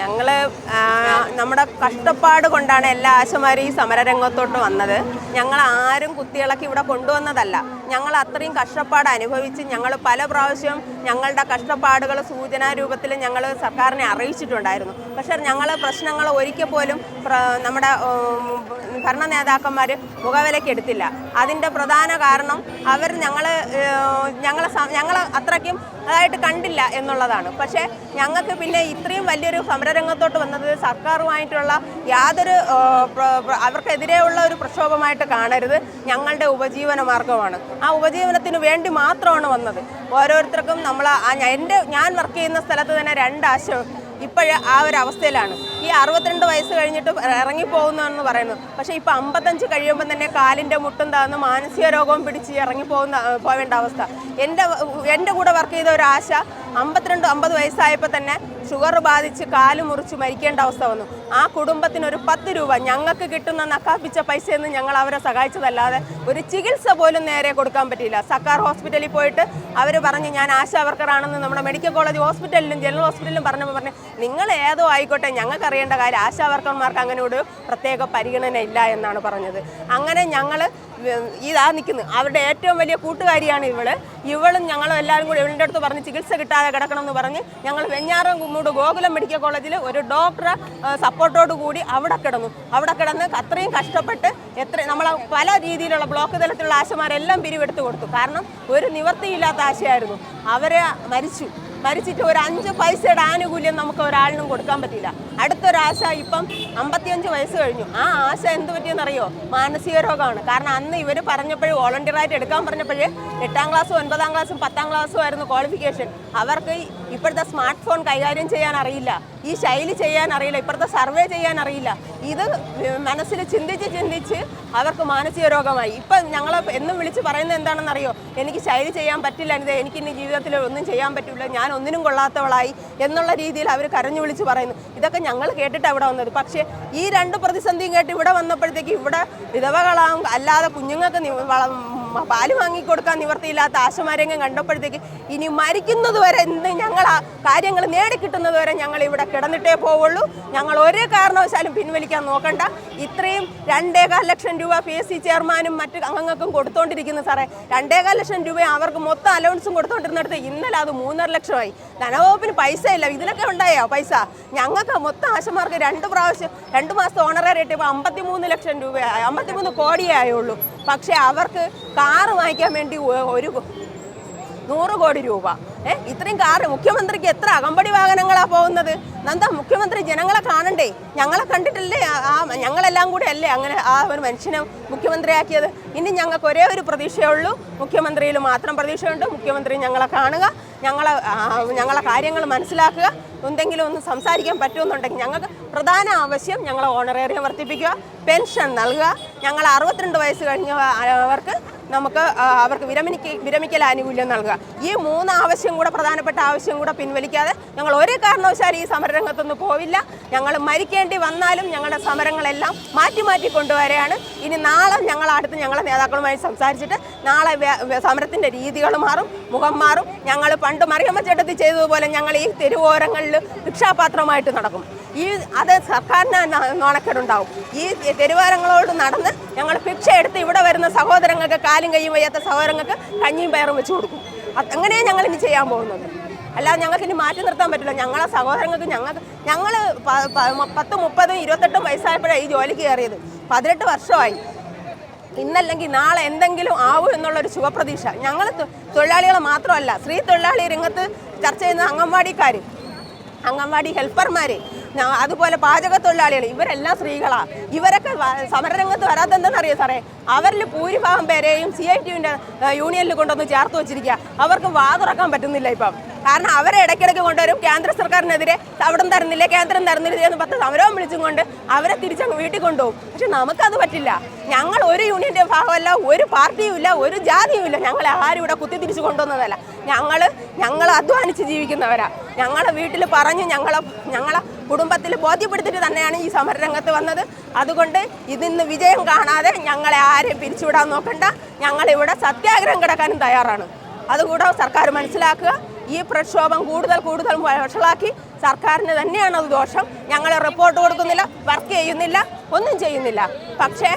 ഞങ്ങൾ നമ്മുടെ കഷ്ടപ്പാട് കൊണ്ടാണ് എല്ലാ ആശമാരും ഈ സമരരംഗത്തോട്ട് വന്നത്. ഞങ്ങൾ ആരും കുത്തിയിളക്കി ഇവിടെ കൊണ്ടുവന്നതല്ല. ഞങ്ങൾ അത്രയും കഷ്ടപ്പാട് അനുഭവിച്ച് ഞങ്ങൾ പല പ്രാവശ്യം ഞങ്ങളുടെ കഷ്ടപ്പാടുകൾ സൂചനാ രൂപത്തിൽ ഞങ്ങൾ സർക്കാരിനെ അറിയിച്ചിട്ടുണ്ടായിരുന്നു. പക്ഷേ ഞങ്ങൾ പ്രശ്നങ്ങൾ ഒരിക്കൽ പോലും നമ്മുടെ ഭരണ നേതാക്കന്മാർ മുഖവിലയ്ക്ക് എടുത്തില്ല. അതിന്റെ പ്രധാന കാരണം അവർ ഞങ്ങൾ ഞങ്ങളെ ഞങ്ങൾ അത്രയ്ക്കും അതായിട്ട് കണ്ടില്ല എന്നുള്ളതാണ്. പക്ഷേ ഞങ്ങൾക്ക് പിന്നെ ഇത്രയും വലിയൊരു സമരരംഗത്തോട്ട് വന്നത് സർക്കാരുമായിട്ടുള്ള യാതൊരു അവർക്കെതിരെയുള്ള ഒരു പ്രക്ഷോഭമായിട്ട് കാണരുത്. ഞങ്ങളുടെ ഉപജീവന മാർഗമാണ്. ആ ഉപജീവനത്തിന് വേണ്ടി മാത്രമാണ് വന്നത്. ഓരോരുത്തർക്കും നമ്മൾ എന്റെ ഞാൻ വർക്ക് ചെയ്യുന്ന സ്ഥലത്ത് തന്നെ രണ്ട് ആശ ഇപ്പോഴ് ആ ഒരു അവസ്ഥയിലാണ്. ഈ അറുപത്തിരണ്ട് വയസ്സ് കഴിഞ്ഞിട്ട് ഇറങ്ങിപ്പോകുന്നതെന്ന് പറയുന്നു. പക്ഷേ ഇപ്പോൾ അമ്പത്തഞ്ച് കഴിയുമ്പോൾ തന്നെ കാലിന്റെ മുട്ടും താന്ന് മാനസിക രോഗവും പിടിച്ച് ഇറങ്ങിപ്പോകുന്ന പോവേണ്ട അവസ്ഥ. എന്റെ എന്റെ കൂടെ വർക്ക് ചെയ്ത ഒരു ആശ അമ്പത്തിരണ്ട് അമ്പത് വയസ്സായപ്പോൾ തന്നെ ഷുഗർ ബാധിച്ച് കാൽ മുറിച്ച് മരിക്കേണ്ട അവസ്ഥ വന്നു. ആ കുടുംബത്തിന് ഒരു പത്ത് രൂപ ഞങ്ങൾക്ക് കിട്ടുന്ന നക്കാപ്പിച്ച പൈസയൊന്നും ഞങ്ങൾ അവരെ സഹായിച്ചതല്ലാതെ ഒരു ചികിത്സ പോലും നേരെ കൊടുക്കാൻ പറ്റിയില്ല. സർക്കാർ ഹോസ്പിറ്റലിൽ പോയിട്ട് അവർ പറഞ്ഞ് ഞാൻ ആശാ വർക്കറാണെന്ന് നമ്മുടെ മെഡിക്കൽ കോളേജ് ഹോസ്പിറ്റലിലും ജനറൽ ഹോസ്പിറ്റലിലും പറഞ്ഞപ്പോൾ പറഞ്ഞു നിങ്ങൾ ഏതോ ആയിക്കോട്ടെ ഞങ്ങൾക്ക് അറിയേണ്ട കാര്യം ആശാ വർക്കർമാർക്ക് അങ്ങനെ ഒരു പ്രത്യേക പരിഗണന ഇല്ല എന്നാണ് പറഞ്ഞത്. അങ്ങനെ ഞങ്ങൾ ഇതാ നിൽക്കുന്നത് അവരുടെ ഏറ്റവും വലിയ കൂട്ടുകാരിയാണ് ഇവൾ. ഇവളും ഞങ്ങളും എല്ലാവരും കൂടി ഇവളുടെ അടുത്ത് പറഞ്ഞ് ചികിത്സ കിട്ടാതെ കിടക്കണം എന്ന് പറഞ്ഞ് ഞങ്ങൾ വെഞ്ഞാറം കുമ്മൂട് ഗോകുലം മെഡിക്കൽ കോളേജിൽ ഒരു ഡോക്ടറെ സപ്പോർട്ടോട് കൂടി അവിടെ കിടന്നു. അവിടെ കിടന്ന് അത്രയും കഷ്ടപ്പെട്ട് എത്ര നമ്മൾ പല രീതിയിലുള്ള ബ്ലോക്ക് തലത്തിലുള്ള ആശമാരെല്ലാം പിരിവെടുത്ത് കൊടുത്തു. കാരണം ഒരു നിവർത്തിയില്ലാത്ത ആശയായിരുന്നു. അവരെ മരിച്ചു. മരിച്ചിട്ട് ഒരു അഞ്ച് പൈസയുടെ ആനുകൂല്യം നമുക്ക് ഒരാളിനും കൊടുക്കാൻ പറ്റില്ല അടുത്തൊരാശ ഇപ്പം അമ്പത്തിയഞ്ച് വയസ്സ് കഴിഞ്ഞു. ആ ആശ എന്ത് പറ്റിയെന്നറിയോ? മാനസിക രോഗമാണ്. കാരണം അന്ന് ഇവർ പറഞ്ഞപ്പോഴേ വോളണ്ടിയറായിട്ട് എടുക്കാൻ പറഞ്ഞപ്പോഴേ എട്ടാം ക്ലാസ്സും ഒൻപതാം ക്ലാസ്സും പത്താം ക്ലാസ്സും ആയിരുന്നു ക്വാളിഫിക്കേഷൻ അവർക്ക് ഇപ്പോഴത്തെ സ്മാർട്ട് ഫോൺ കൈകാര്യം ചെയ്യാൻ അറിയില്ല. ഈ ശൈലി ചെയ്യാൻ അറിയില്ല. ഇപ്പോഴത്തെ സർവേ ചെയ്യാൻ അറിയില്ല. ഇത് മനസ്സിൽ ചിന്തിച്ച് ചിന്തിച്ച് അവർക്ക് മാനസിക രോഗമായി. ഇപ്പം ഞങ്ങൾ എന്നും വിളിച്ച് പറയുന്നത് എന്താണെന്നറിയോ? എനിക്ക് ശൈലി ചെയ്യാൻ പറ്റില്ല. എനിക്ക് ഇനി ജീവിതത്തിൽ ഒന്നും ചെയ്യാൻ പറ്റില്ല. ഞാൻ ഒന്നിനും കൊള്ളാത്തവളായി എന്നുള്ള രീതിയിൽ അവർ കരഞ്ഞു വിളിച്ച് പറയുന്നു. ഇതൊക്കെ ഞങ്ങൾ കേട്ടിട്ട് അവിടെ വന്നത്. പക്ഷേ ഈ രണ്ട് പ്രതിസന്ധിയും കേട്ട് ഇവിടെ വന്നപ്പോഴത്തേക്ക് ഇവിടെ വിധവകളാവും. അല്ലാതെ കുഞ്ഞുങ്ങൾക്ക് പാൽ വാങ്ങിക്കൊടുക്കാൻ നിവർത്തിയില്ലാത്ത ആശമാരെങ്ങും കണ്ടപ്പോഴത്തേക്ക് ഇനി മരിക്കുന്നത് വരെ ഇന്ന് ഞങ്ങൾ ആ കാര്യങ്ങൾ നേടിക്കിട്ടുന്നത് വരെ ഞങ്ങൾ ഇവിടെ കിടന്നിട്ടേ പോവുള്ളൂ. ഞങ്ങൾ ഒരു കാരണവശാലും പിൻവലിക്കാൻ നോക്കണ്ട. ഇത്രയും രണ്ടേകാൽ ലക്ഷം രൂപ പി എസ് സി ചെയർമാനും മറ്റ് അംഗങ്ങൾക്കും കൊടുത്തോണ്ടിരിക്കുന്നു സാറേ. രണ്ടേകാൽ ലക്ഷം രൂപ അവർക്ക് മൊത്തം അലവൻസും കൊടുത്തോണ്ടിരുന്നിടത്ത് ഇന്നലെ അത് മൂന്നര ലക്ഷമായി. ധനവകുപ്പിന് പൈസ ഇല്ല ഇതിലൊക്കെ ഉണ്ടായോ പൈസ? ഞങ്ങൾക്ക് മൊത്തം ആശമാർക്ക് രണ്ട് പ്രാവശ്യം രണ്ട് മാസം ഓണറേറ്റ് ഇപ്പോൾ അമ്പത്തിമൂന്ന് ലക്ഷം രൂപയായി അമ്പത്തിമൂന്ന് കോടിയേ ആയുള്ളൂ. പക്ഷേ അവർക്ക് കാറ് വാങ്ങിക്കാൻ വേണ്ടി ഒരു നൂറ് കോടി രൂപ. ഏ ഇത്രയും കാറ് മുഖ്യമന്ത്രിക്ക് എത്ര അകമ്പടി വാഹനങ്ങളാണ് പോകുന്നത്? എന്താ മുഖ്യമന്ത്രി ജനങ്ങളെ കാണണ്ടേ? ഞങ്ങളെ കണ്ടിട്ടല്ലേ ആ- ഞങ്ങളെല്ലാം കൂടെ അല്ലേ അങ്ങനെ ആ ഒരു മനുഷ്യനെ മുഖ്യമന്ത്രിയാക്കിയത്? ഇനി ഞങ്ങൾക്ക് ഒരേ ഒരു പ്രതീക്ഷയുള്ളൂ മുഖ്യമന്ത്രിയിൽ മാത്രം പ്രതീക്ഷയുണ്ട്. മുഖ്യമന്ത്രി ഞങ്ങളെ കാണുക ഞങ്ങളെ ഞങ്ങളെ കാര്യങ്ങൾ മനസ്സിലാക്കുക. എന്തെങ്കിലും ഒന്ന് സംസാരിക്കാൻ പറ്റുമെന്നുണ്ടെങ്കിൽ ഞങ്ങൾക്ക് പ്രധാന ആവശ്യം ഞങ്ങളെ ഓണറേറിയം വർദ്ധിപ്പിക്കുക പെൻഷൻ നൽകുക ഞങ്ങൾ അറുപത്തിരണ്ട് വയസ്സ് കഴിഞ്ഞ അവർക്ക് നമുക്ക് അവർക്ക് വിരമിക്ക വിരമിക്കൽ ആനുകൂല്യം നൽകുക. ഈ മൂന്ന് ആവശ്യം കൂടെ പ്രധാനപ്പെട്ട ആവശ്യം കൂടെ പിൻവലിക്കാതെ ഞങ്ങൾ ഒരേ കാരണവശാലും ഈ സമരരംഗത്തൊന്നും പോവില്ല. ഞങ്ങൾ മരിക്കേണ്ടി വന്നാലും ഞങ്ങളുടെ സമരങ്ങളെല്ലാം മാറ്റി മാറ്റി കൊണ്ടുവരികയാണ്. ഇനി നാളെ ഞങ്ങൾ അടുത്ത് ഞങ്ങളെ നേതാക്കളുമായി സംസാരിച്ചിട്ട് നാളെ സമരത്തിന്റെ രീതികൾ മാറും മുഖം മാറും. ഞങ്ങൾ പണ്ട് മറിയമ്മ ചേട്ടത്തി ചെയ്തതുപോലെ ഞങ്ങൾ ഈ തെരുവോരങ്ങളിൽ ഭിക്ഷാപാത്രമായിട്ട് നടക്കും. ഈ അത് സർക്കാരിന് നാണക്കേടുണ്ടാവും. ഈ തെരുവാരങ്ങളോട് നടന്ന് ഞങ്ങൾ ഭിക്ഷ എടുത്ത് ഇവിടെ വരുന്ന സഹോദരങ്ങൾക്ക് കാലും കൈയും വയ്യാത്ത സഹോദരങ്ങൾക്ക് കഞ്ഞിയും പയറും വെച്ച് കൊടുക്കും. അങ്ങനെയാണ് ഞങ്ങൾ ഇനി ചെയ്യാൻ പോകുന്നത്. അല്ലാതെ ഞങ്ങൾക്ക് ഇനി മാറ്റി നിർത്താൻ പറ്റില്ല. ഞങ്ങളെ സഹോദരങ്ങൾക്ക് ഞങ്ങൾക്ക് ഞങ്ങൾ പത്ത് മുപ്പതും ഇരുപത്തെട്ടും വയസ്സായപ്പോഴാണ് ഈ ജോലിക്ക് കയറിയത്. പതിനെട്ട് വർഷമായി. ഇന്നല്ലെങ്കിൽ നാളെ എന്തെങ്കിലും ആവും എന്നുള്ളൊരു ശുഭപ്രതീക്ഷ. ഞങ്ങൾ തൊഴിലാളികൾ മാത്രമല്ല സ്ത്രീ തൊഴിലാളി രംഗത്ത് ചർച്ച ചെയ്യുന്ന അംഗൻവാടിക്കാർ അംഗൻവാടി ഹെൽപ്പർമാർ അതുപോലെ പാചക തൊഴിലാളികൾ ഇവരെല്ലാം സ്ത്രീകളാ. ഇവരൊക്കെ സമരരംഗത്ത് വരാത്തെന്തെന്നറിയോ സാറേ? അവരിൽ ഭൂരിഭാഗം പേരെയും സി ഐ ടിയുടെ യൂണിയനിൽ കൊണ്ടുവന്ന് ചേർത്ത് വെച്ചിരിക്കുക അവർക്ക് വാതുറക്കാൻ പറ്റുന്നില്ല ഇപ്പം. കാരണം അവരെ ഇടയ്ക്കിടയ്ക്ക് കൊണ്ടുവരും. കേന്ദ്ര സർക്കാരിനെതിരെ അവിടം തരുന്നില്ല കേന്ദ്രം തരുന്നില്ല എന്ന് പത്ത് സമരവും വിളിച്ചുകൊണ്ട് അവരെ തിരിച്ചങ്ങ് വീട്ടിൽ കൊണ്ടുപോകും. പക്ഷെ നമുക്കത് പറ്റില്ല. ഞങ്ങൾ ഒരു യൂണിയന്റെ ഭാഗമല്ല ഒരു പാർട്ടിയും ഇല്ല ഒരു ജാതിയും ഇല്ല. ഞങ്ങൾ ആരും ഇവിടെ കുത്തി തിരിച്ചു കൊണ്ടുവന്നതല്ല. ഞങ്ങൾ ഞങ്ങൾ അധ്വാനിച്ച് ജീവിക്കുന്നവരാ. ഞങ്ങളെ വീട്ടിൽ പറഞ്ഞ് ഞങ്ങളെ ഞങ്ങളെ കുടുംബത്തിൽ ബോധ്യപ്പെടുത്തിയിട്ട് തന്നെയാണ് ഈ സമരരംഗത്ത് വന്നത്. അതുകൊണ്ട് ഇതിന്ന് വിജയം കാണാതെ ഞങ്ങളെ ആരെയും പിരിച്ചുവിടാൻ നോക്കണ്ട. ഞങ്ങളിവിടെ സത്യാഗ്രഹം കിടക്കാനും തയ്യാറാണ്. അതുകൂടെ സർക്കാർ മനസ്സിലാക്കുക ഈ പ്രക്ഷോഭം കൂടുതൽ കൂടുതൽ വഷളാക്കി സർക്കാരിന് തന്നെയാണ് അത് ദോഷം. ഞങ്ങൾ റിപ്പോർട്ട് കൊടുക്കുന്നില്ല വർക്ക് ചെയ്യുന്നില്ല ഒന്നും ചെയ്യുന്നില്ല. പക്ഷേ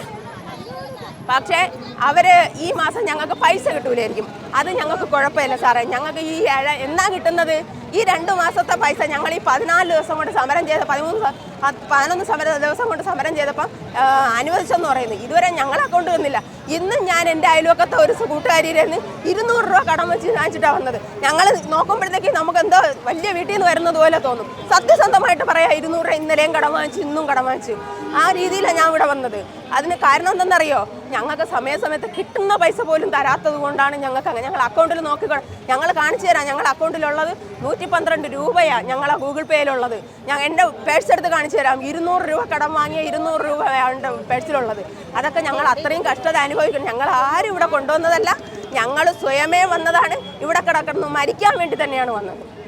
പക്ഷേ അവർ ഈ മാസം ഞങ്ങൾക്ക് പൈസ കിട്ടൂലായിരിക്കും. അത് ഞങ്ങൾക്ക് കുഴപ്പമില്ല സാറേ. ഞങ്ങൾക്ക് ഈ ഏഴ എന്നാ കിട്ടുന്നത്? ഈ രണ്ട് മാസത്തെ പൈസ ഞങ്ങൾ ഈ പതിനാല് ദിവസം കൊണ്ട് സമരം ചെയ്ത പതിമൂന്ന് പതിനൊന്ന് സമര ദിവസം കൊണ്ട് സമരം ചെയ്തപ്പം അനുവദിച്ചെന്ന് പറയുന്നത് ഇതുവരെ ഞങ്ങൾ അക്കൗണ്ട് വന്നില്ല. ഇന്നും ഞാൻ എന്റെ അയൽവക്കത്തെ ഒരു കൂട്ടുകാരിയിൽ ഇരുന്നൂറ് രൂപ കടം വെച്ച് വാങ്ങിച്ചിട്ടാണ് വന്നത്. ഞങ്ങൾ നോക്കുമ്പോഴത്തേക്ക് നമുക്ക് എന്തോ വലിയ വീട്ടിൽ നിന്ന് വരുന്നത് പോലെ തോന്നും. സത്യസന്ധമായിട്ട് പറയാം ഇരുന്നൂറ് രൂപ ഇന്നലെയും കടം വാങ്ങിച്ചു ഇന്നും കടം വാങ്ങിച്ചു. ആ രീതിയിലാണ് ഞാൻ ഇവിടെ വന്നത്. അതിന് കാരണം എന്തെന്നറിയോ? ഞങ്ങൾക്ക് സമയസമയത്ത് കിട്ടുന്ന പൈസ പോലും തരാത്തത് കൊണ്ടാണ് ഞങ്ങൾക്ക് അങ്ങനെ. ഞങ്ങൾ അക്കൗണ്ടിൽ നോക്കി ഞങ്ങൾ കാണിച്ചു തരാം. ഞങ്ങൾ അക്കൗണ്ടിലുള്ളത് നൂറ്റി പന്ത്രണ്ട് രൂപയാണ് ഞങ്ങളെ ഗൂഗിൾ പേയിലുള്ളത്. ഞാൻ എന്റെ പേഴ്സ് എടുത്ത് കാണിച്ചു തരാം. ഇരുന്നൂറ് രൂപ കടം വാങ്ങിയ ഇരുന്നൂറ് രൂപയാണ് പേഴ്സിലുള്ളത്. അതൊക്കെ ഞങ്ങൾ അത്രയും കഷ്ടത അനുഭവിക്കണം. ഞങ്ങൾ ആരും ഇവിടെ കൊണ്ടുവന്നതല്ല. ഞങ്ങൾ സ്വയമേ വന്നതാണ്. ഇവിടെ കിടക്കുന്നു മരിക്കാൻ വേണ്ടി തന്നെയാണ് വന്നത്.